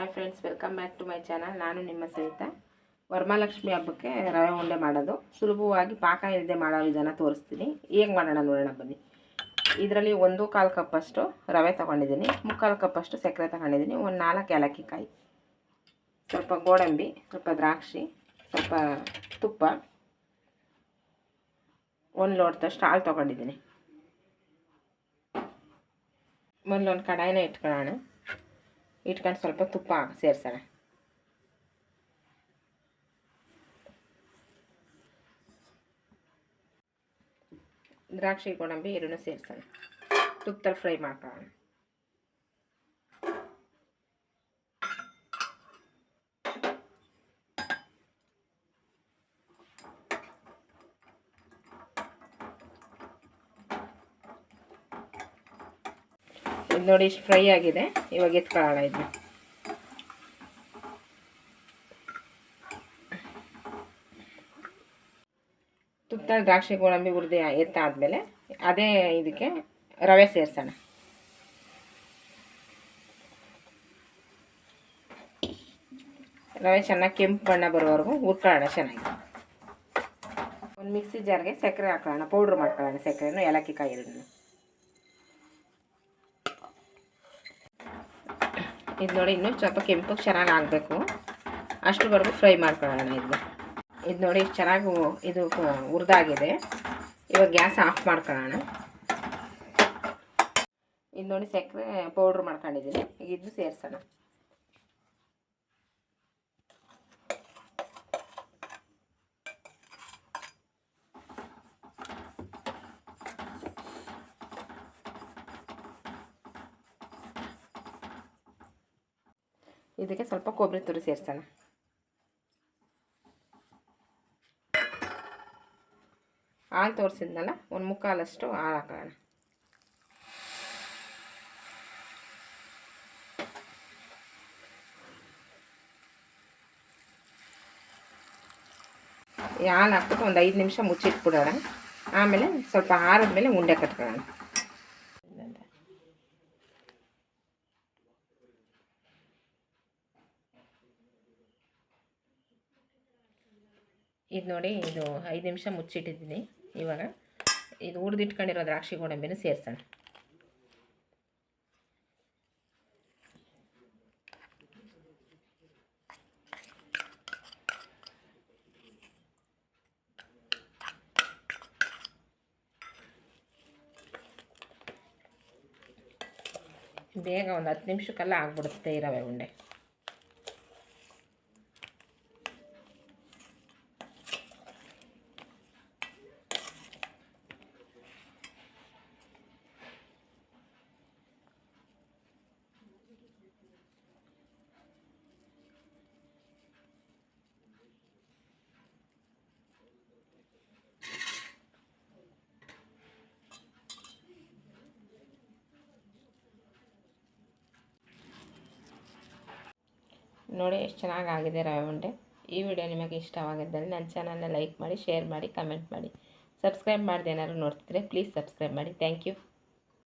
Hi friends welcome back to my channel ನಾನು ನಿಮ್ಮ ಸ್ನೇಹಿತ ವರಮಹಾಲಕ್ಷ್ಮಿ ಹಬ್ಬಕ್ಕೆ ರವೆ ಉಂಡೆ ಮಾಡೋದು. ಸುಲಭವಾಗಿ ಪಾಕ ಇಲ್ಲದೆ ಮಾಡೋ ವಿಧಾನ ತೋರಿಸ್ತೀನಿ. ಹೇಗೆ ಮಾಡೋಣ ನೋಡೋಣ ಬನ್ನಿ. ಇದರಲ್ಲಿ ಒಂದು ಕಾಲು ಕಪ್ಪಷ್ಟು ರವೆ ತೊಗೊಂಡಿದ್ದೀನಿ. ಮುಕ್ಕಾಲು ಕಪ್ಪಷ್ಟು ಸಕ್ಕರೆ ತೊಗೊಂಡಿದ್ದೀನಿ. ಒಂದು ನಾಲ್ಕು ಏಲಕ್ಕಿ ಕಾಯಿ ಸ್ವಲ್ಪ ಗೋಡಂಬಿ, ಸ್ವಲ್ಪ ದ್ರಾಕ್ಷಿ, ಸ್ವಲ್ಪ ತುಪ್ಪ. ಒಂದು ಲೋಟದಷ್ಟು ಹಾಲು ತೊಗೊಂಡಿದ್ದೀನಿ. ಮೊದಲೊಂದು ಕಡಾಯಿನ ಇಟ್ಕೊಳ್ಳೋಣ. ಇಟ್ಕೊಂಡು ಸ್ವಲ್ಪ ತುಪ್ಪ ಸೇರಿಸೋಣ. ದ್ರಾಕ್ಷಿ ಗೋಡಂಬಿ ಎರಡನ್ನೂ ಸೇರಿಸೋಣ. ತುಪ್ಪದಲ್ಲಿ ಫ್ರೈ ಮಾಡ್ಕೊಳ್ಳೋಣ ಇದು ನೋಡಿ ಇಷ್ಟು ಫ್ರೈ ಆಗಿದೆ. ಇವಾಗ ಎತ್ಕೊಳ್ಳೋಣ ಇದು ತುಪ್ಪ ದ್ರಾಕ್ಷಿ ಗೋಡಂಬಿ ಹುರಿದು ಎತ್ತಾದಮೇಲೆ ಅದೇ ಇದಕ್ಕೆ ರವೆ ಸೇರಿಸೋಣ. ರವೆ ಚೆನ್ನಾಗಿ ಕೆಂಪು ಬಣ್ಣ ಬರೋವರೆಗೂ ಹುರ್ಕೊಳ್ಳೋಣ ಚೆನ್ನಾಗಿ. ಒಂದು ಮಿಕ್ಸಿ ಜಾರ್ಗೆ ಸಕ್ಕರೆ ಹಾಕೊಳ್ಳೋಣ, ಪೌಡ್ರ್ ಮಾಡ್ಕೊಳ್ಳೋಣ ಸಕ್ಕರೆನೂ, ಏಲಕ್ಕಿ ಕಾಯಿ ಇದು ನೋಡಿ ಇನ್ನೂ ಸ್ವಲ್ಪ ಕೆಂಪು ಚೆನ್ನಾಗಿ ಆಗಬೇಕು. ಅಷ್ಟರವರೆಗೂ ಫ್ರೈ ಮಾಡ್ಕೊಳ್ಳೋಣ ಇದು ಇದು ನೋಡಿ ಚೆನ್ನಾಗಿ ಇದು ಹುರಿದಾಗಿದೆ ಇವಾಗ ಗ್ಯಾಸ್ ಆಫ್ ಮಾಡ್ಕೊಳ್ಳೋಣ. ಇದು ನೋಡಿ ಸಕ್ಕರೆ ಪೌಡ್ರ್ ಮಾಡ್ಕೊಂಡಿದ್ದೀನಿ. ಇದು ಸೇರಿಸೋಣ. ಇದಕ್ಕೆ ಸ್ವಲ್ಪ ಕೊಬ್ಬರಿ ತುರಿ ಸೇರಿಸೋಣ. ಹಾಲು ತೋರಿಸಿದ್ನಲ್ಲ, ಒಂದು ಮುಕ್ಕಾಲಷ್ಟು ಹಾಲು ಹಾಕೋಣ. ಈ ಹಾಲು ಹಾಕ್ಬಿಟ್ಟು ಒಂದು ಐದು ನಿಮಿಷ ಮುಚ್ಚಿಟ್ಬಿಡೋಣ. ಆಮೇಲೆ ಸ್ವಲ್ಪ ಆರಿದ ಮೇಲೆ ಉಂಡೆ ಕಟ್ಕೊಳ್ಳೋಣ. ಇದು ನೋಡಿ ಇದು ಐದು ನಿಮಿಷ ಮುಚ್ಚಿಟ್ಟಿದ್ದೀನಿ. ಇವಾಗ ಇದು ಹುರಿದಿಟ್ಕೊಂಡಿರೋ ದ್ರಾಕ್ಷಿ ಗೋಡಂಬಿನೂ ಸೇರಿಸೋಣ. ಬೇಗ ಒಂದು ಹತ್ತು ನಿಮಿಷಕ್ಕೆಲ್ಲ ಆಗ್ಬಿಡುತ್ತೆ ಈ ರವೆ ಉಂಡೆ. ನೋಡಿ ಎಷ್ಟು ಚೆನ್ನಾಗಿ ಆಗಿದೆ ರವೆ ಉಂಡೆ. ಈ ವಿಡಿಯೋ ನಿಮಗೆ ಇಷ್ಟವಾಗಿದ್ದಲ್ಲಿ ನನ್ನ ಚಾನಲ್ನ ಲೈಕ್ ಮಾಡಿ, ಶೇರ್ ಮಾಡಿ, ಕಮೆಂಟ್ ಮಾಡಿ. ಸಬ್ಸ್ಕ್ರೈಬ್ ಮಾಡಿದೆ ಏನಾದ್ರು ನೋಡ್ತಿದ್ರೆ ಪ್ಲೀಸ್ ಸಬ್ಸ್ಕ್ರೈಬ್ ಮಾಡಿ. Thank you.